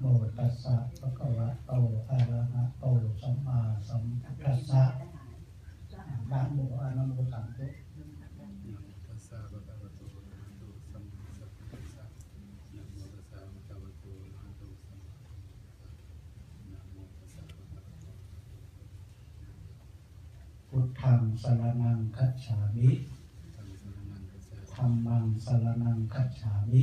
โมตัสสะภะคะวะโตอะระหะโตสัมมาสัมพุทธะนะโมอะนะโมสัมพุทธตัสสะภะคะวะโตอะระหะสัมมาสัมพุทธัสสะโตสสะภะตะระหะโตสัมมาสัมพุทธัสสะโตสสะภะคะวะโตพุทธังสรนังคัจฉามิธัมมังสรณังคัจฉาธัมมังสรนังคัจฉามิ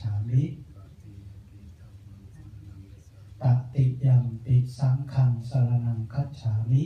ฉามิตติยัมปิธัมมังสรนังคัจฉามิตติยมปิสังฆังสรนังคัจฉามิ